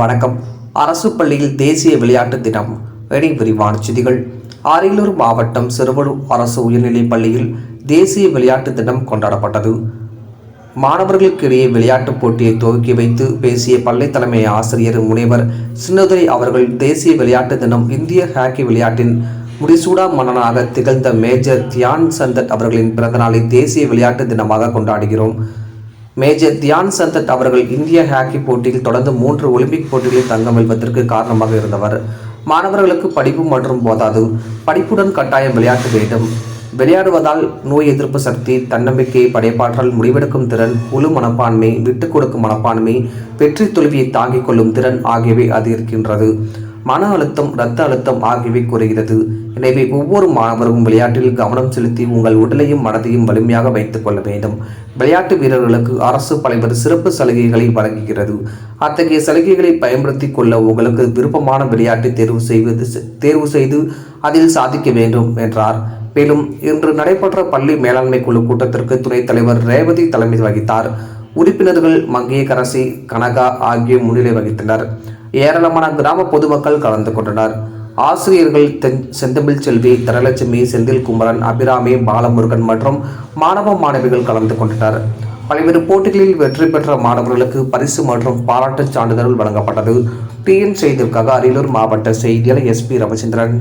வணக்கம். அரசு பள்ளியில் தேசிய விளையாட்டு தினம். இனி விரிவான செய்திகள். அரியலூர் மாவட்டம் சிறுவலூர் அரசு உயர்நிலைப் பள்ளியில் தேசிய விளையாட்டு தினம் கொண்டாடப்பட்டது. மாணவர்களுக்கிடையே விளையாட்டுப் போட்டியை துவக்கி வைத்து பேசிய பள்ளி தலைமை ஆசிரியர் முனைவர் சின்னதுரை அவர்கள் தேசிய விளையாட்டு தினம் இந்திய ஹாக்கி விளையாட்டின் முடிசூடா மன்னனாக திகழ்ந்த மேஜர் தியான் சந்தத் அவர்களின் பிறந்தநாளை தேசிய விளையாட்டு தினமாக கொண்டாடுகிறோம். மேஜர் தியான் சந்தத் அவர்கள் இந்திய ஹாக்கி போட்டியில் தொடர்ந்து மூன்று ஒலிம்பிக் போட்டிகளில் தங்கம் வெல்வதற்கு காரணமாக இருந்தவர். மாணவர்களுக்கு படிப்பு மற்றும் போதாது. படிப்புடன் கட்டாயம் விளையாட்டு வேண்டும். விளையாடுவதால் நோய் எதிர்ப்பு சக்தி தன்னம்பிக்கை படைப்பாற்றல் முடிவெடுக்கும் திறன் குழு மனப்பான்மை விட்டுக் கொடுக்கும் மனப்பான்மை வெற்றி தோல்வியை தாங்கிக் கொள்ளும் திறன் ஆகியவை அதிகரிக்கின்றது. மன அழுத்தம் இரத்த அழுத்தம் ஆகியவை குறைகிறது. எனவே ஒவ்வொரு மாணவரும் விளையாட்டில் கவனம் செலுத்தி உங்கள் உடலையும் மனதையும் வலிமையாக வைத்துக் கொள்ள வேண்டும். விளையாட்டு வீரர்களுக்கு அரசு பல்வேறு சிறப்பு சலுகைகளை வழங்குகிறது. அத்தகைய சலுகைகளை பயன்படுத்தி கொள்ள உங்களுக்கு விருப்பமான விளையாட்டை தேர்வு செய்வது தேர்வு செய்து அதில் சாதிக்க வேண்டும் என்றார். மேலும் இன்று நடைபெற்ற பள்ளி மேலாண்மை குழு கூட்டத்திற்கு துணைத் தலைவர் ரேவதி தலைமை வகித்தார். உறுப்பினர்கள் மங்கையகரசி கனகா ஆகியோர் முன்னிலை வகித்தனர். ஏராளமான கிராம பொதுமக்கள் கலந்து கொண்டனர். ஆசிரியர்கள் தென் செந்தமிழ் செல்வி தனலட்சுமி செந்தில் குமரன் அபிராமி பாலமுருகன் மற்றும் மாணவ மாணவிகள் கலந்து கொண்டனர். பல்வேறு போட்டிகளில் வெற்றி பெற்ற மாணவர்களுக்கு பரிசு மற்றும் பாராட்டுச் சான்றிதழ் வழங்கப்பட்டது. டிஎன் செய்திற்காக அரியலூர் மாவட்ட செய்தியாளர் எஸ்பி ரவிச்சந்திரன்.